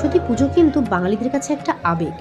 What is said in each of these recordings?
পুজো কিন্তু বাঙালিদের কাছে একটা আবেগ।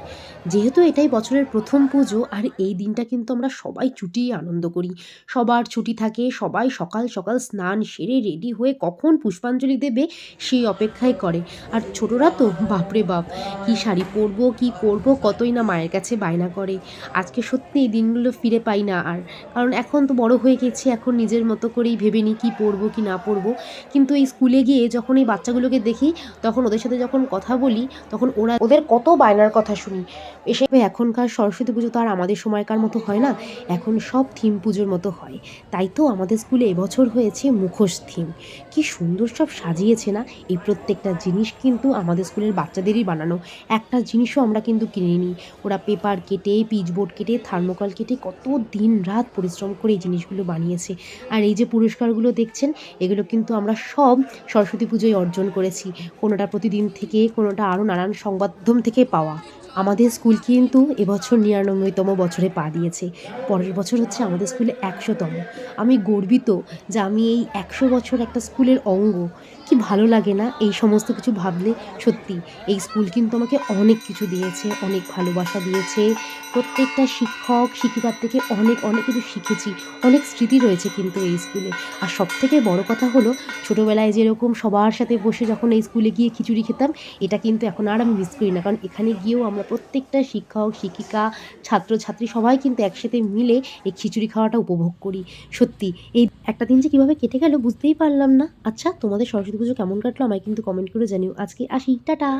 যেহেতু এটাই বছরের প্রথম পুজো, আর এই দিনটা কিন্তু আমরা সবাই চুটিয়ে আনন্দ করি। সবার ছুটি থাকে, সবাই সকাল সকাল স্নান সেরে রেডি হয়ে কখন পুষ্পাঞ্জলি দেবে সেই অপেক্ষায় করে। আর ছোটরা তো, বাপরে বাপ, কি শাড়ি পরবো, কি করব কতই না মায়ের কাছে বায়না করে। আজকে সত্যি এই দিনগুলো ফিরে পাই না আর। কারণ এখন তো বড় হয়ে গেছি, এখন নিজের মতো করেই ভেবে নিই কী পরবো, কি না পরবো। কিন্তু এই স্কুলে গিয়ে যখন এই বাচ্চাগুলোকে দেখি, তখন ওদের সাথে যখন কথা বলি তখন ওরা ওদের কত বায়নার কথা শুনি। এসে এখনকার সরস্বতী পুজো তো আর আমাদের সময়কার মতো হয় না। এখন সব থিম পুজোর মতো হয়। তাই তো আমাদের স্কুলে এবছর হয়েছে মুখোশ থিম কি সুন্দর সব সাজিয়েছে না? এই প্রত্যেকটা জিনিস কিন্তু আমাদের স্কুলের বাচ্চাদেরই বানানো। একটা জিনিসও আমরা কিন্তু কিনিনি। ওরা পেপার কেটে, পিচবোর্ড কেটে, থার্মোকল কেটে কত দিন রাত পরিশ্রম করে এই জিনিসগুলো বানিয়েছে। আর এই যে পুরস্কারগুলো দেখছেন, এগুলো কিন্তু আমরা সব সরস্বতী পুজোয় অর্জন করেছি। কোনোটা প্রতিদিন থেকে, কোনোটা আরও নানান সংবাদম থেকে পাওয়া। আমাদের স্কুল কিন্তু এবছর নিরানব্বইতম বছরে পা দিয়েছে। পরের বছর হচ্ছে আমাদের স্কুলে একশোতম। আমি গর্বিত যে আমি এই একশো বছর একটা স্কুলের অঙ্গ কি ভালো লাগে না এই সমস্ত কিছু ভাবলে সত্যি। এই স্কুল কিন্তু আমাকে অনেক কিছু দিয়েছে, অনেক ভালোবাসা দিয়েছে। প্রত্যেকটা শিক্ষক, শিক্ষিকার থেকে অনেক অনেক কিছু শিখেছি। অনেক স্মৃতি রয়েছে কিন্তু এই স্কুলে আর সব থেকে বড় কথা হলো, ছোটোবেলায় যেরকম সবার সাথে বসে যখন এই স্কুলে গিয়ে খিচুড়ি খেতাম, এটা কিন্তু এখন আর আমি মিস করি না। কারণ এখানে গিয়েও আমরা প্রত্যেকটা শিক্ষক, শিক্ষিকা, ছাত্রছাত্রী সবাই কিন্তু একসাথে মিলে এই খিচুড়ি খাওয়াটা উপভোগ করি। সত্যি, এই একটা দিন যে কীভাবে কেটে গেল বুঝতেই পারলাম না। আচ্ছা তোমাদের সরস্বতী পুজো কেমন কাটলো আমায় কিন্তু কমেন্ট করে জানিও। আজকে আসি টাটা!